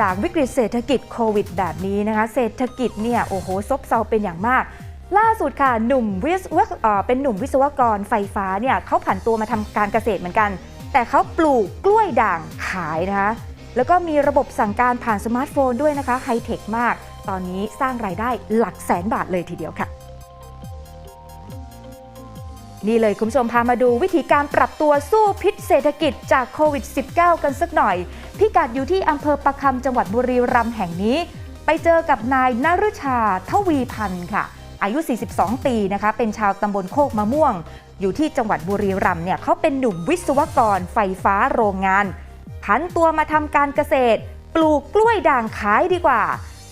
จากวิกฤตเศรษฐกิจโควิดแบบนี้นะคะ เศรษฐกิจเนี่ยโอ้โหซบเซาเป็นอย่างมาก ล่าสุดค่ะหนุ่มวิศวะเอ่อเป็นหนุ่มวิศวกรไฟฟ้าเนี่ยเขาผันตัวมาทำการเกษตรเหมือนกัน แต่เขาปลูกกล้วยด่างขายนะคะแล้วก็มีระบบสั่งการผ่านสมาร์ทโฟนด้วยนะคะไฮเทคมาก ตอนนี้สร้างรายได้หลักแสนบาทเลยทีเดียวค่ะ นี่เลยคุณผู้ชมพามาดูวิธีการปรับตัวสู้พิษเศรษฐกิจจากโควิด -19 กันสักหน่อย พิกัดอยู่ที่อำเภอประคำจังหวัดบุรีรัมย์แห่งนี้ ไปเจอกับนายนฤชาทวีพันธ์ค่ะ อายุ 42 ปีนะคะ เป็นชาวตำบลโคกมะม่วง อยู่ที่จังหวัดบุรีรัมย์เนี่ยเขาเป็นหนุ่มวิศวกรไฟฟ้าโรงงานผันตัวมาทำการเกษตร ปลูกกล้วยด่างขายดีกว่า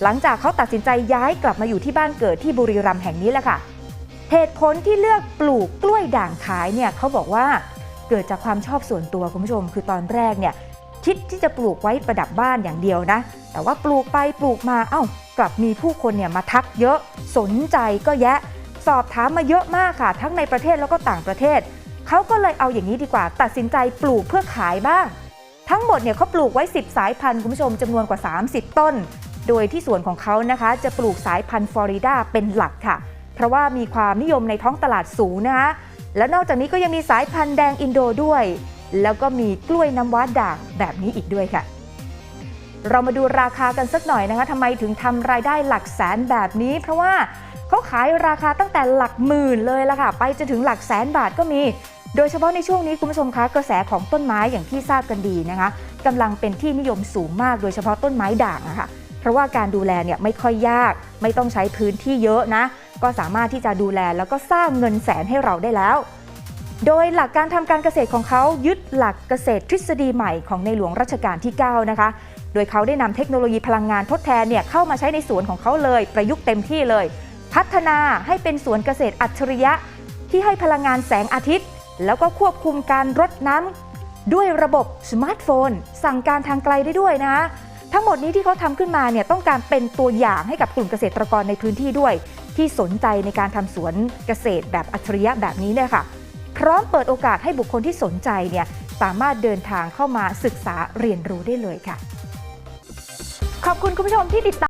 หลังจากเขาตัดสินใจย้ายกลับมาอยู่ที่บ้านเกิดที่บุรีรัมย์แห่งนี้แหละค่ะ เหตุผลที่เลือกปลูกกล้วยด่างขายเนี่ยเขาบอกว่าเกิดจากความชอบส่วนตัวคุณผู้ชม คือตอนแรกเนี่ยคิดที่จะปลูกไว้ประดับบ้านอย่างเดียวนะ แต่ว่าปลูกไปปลูกมาเอ้ากลับมีผู้คนเนี่ยมาทักเยอะสนใจก็แยะ สอบถามมาเยอะมากค่ะ ทั้งในประเทศแล้วก็ต่างประเทศเขาก็เลยเอาอย่างนี้ดีกว่า ตัดสินใจปลูกเพื่อขายบ้าง ทั้งหมดเนี่ยเขาปลูกไว้ 10 สายพันธุ์คุณผู้ชมจำนวนกว่า 30 ต้น โดยที่สวนของเขานะคะ จะปลูกสายพันธุ์ฟลอริดาเป็นหลักค่ะ เพราะว่ามีความนิยมในท้องตลาดสูงนะคะและนอกจากนี้ก็ยังมีสายพันธุ์แดงอินโดด้วย แล้วก็มีกล้วยน้ำว้าด่างแบบนี้อีกด้วยค่ะ เรามาดูราคากันสักหน่อยนะคะทำไมถึงทำรายได้หลักแสนแบบนี้ เพราะว่าเขาขายราคาตั้งแต่หลักหมื่นเลยละค่ะ ไปจนถึงหลักแสนบาทก็มี โดยเฉพาะในช่วงนี้คุณผู้ชมคะกระแสของต้นไม้อย่างที่ทราบกันดีนะคะกำลังเป็นที่นิยมสูงมากโดยเฉพาะต้นไม้ด่างอะค่ะ เพราะว่าการดูแลเนี่ยไม่ค่อยยาก ไม่ต้องใช้พื้นที่เยอะนะ ก็สามารถที่จะดูแลแล้วก็สร้างเงินแสนให้เราได้แล้ว โดยหลักการทำการเกษตรของเขายึดหลักเกษตรทฤษฎีใหม่ของในหลวงรัชกาลที่ 9 นะคะ โดยเขาได้นำเทคโนโลยีพลังงานทดแทนเนี่ยเข้ามาใช้ในสวนของเขาเลย ประยุกต์เต็มที่เลย พัฒนาให้เป็นสวนเกษตรอัจฉริยะ ที่ให้พลังงานแสงอาทิตย์ แล้วก็ควบคุมการรดน้ำด้วยระบบสมาร์ทโฟน สั่งการทางไกลได้ด้วยนะทั้งหมดนี้ที่เขาทำขึ้นมาเนี่ยต้องการเป็นตัวอย่างให้กับกลุ่มเกษตรกรในพื้นที่ด้วย ที่สนใจในการทำสวนเกษตรแบบอัจฉริยะแบบนี้เนี่ยค่ะ พร้อมเปิดโอกาสให้บุคคลที่สนใจเนี่ยสามารถเดินทางเข้ามาศึกษาเรียนรู้ได้เลยค่ะ ขอบคุณคุณผู้ชมที่ติดตาม